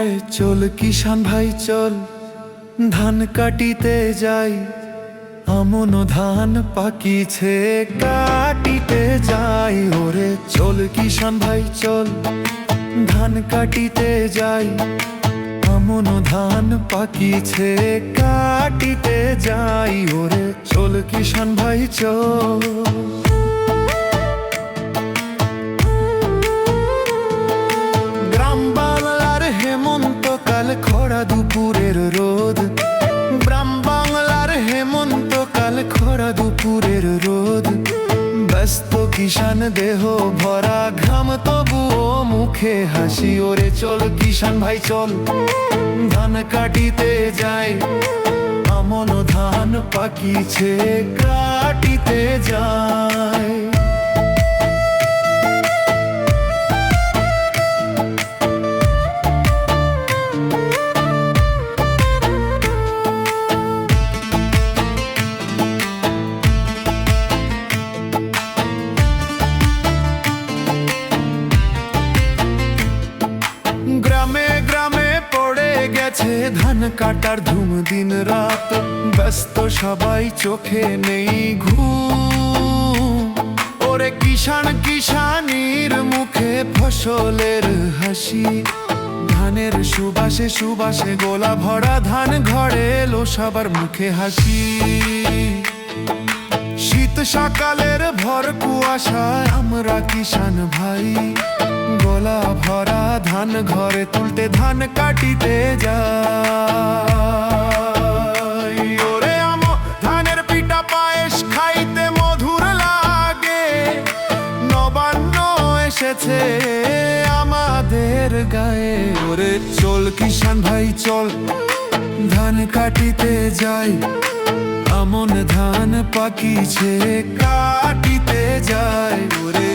ওরে চল কিষান ভাই, চল। ধান কাটিতে যাই। আমন ধান পাকিছে, কাটিতে যাই। ওরে চল কিষান ভাই, চল। ধান কাটিতে যাই। আমন ধান পাকিছে, কাটিতে যাই। ওরে চল কিষান ভাই, চল। দুপুরের রোদ। গ্রাম বাংলার হেমন্তকাল খরা দুপুরের রোদ। ব্যস্ত কিষান দেহ ভরা ঘাম তবুও মুখে হাসি, ওরে চল কিষান ভাই, চল। ধান কাটিতে যায় আমন ধান পাকিছে, কাটিতে যায় ধান কাটার ধুম দিন রাত, ব্যস্ত সবাই চোখে নেই ঘুম। ওরে কিষান কিষানির মুখে ফসলের হাসি। ধানের সুবাসে সুবাসে গোলা ভরা ধান ঘরে এলো সবার মুখে হাসি। শীত সকালের ভর কুয়াশায় আমরা কিষান ভাই। ধান ঘরে তুলতে, ধান কাটিতে যাই। নবান্ন এসেছে আমাদের গায়ে। ওরে চল কিষান ভাই, চল। ধান কাটিতে যাই। আমন ধান পাকিছে, কাটিতে যায় ওরে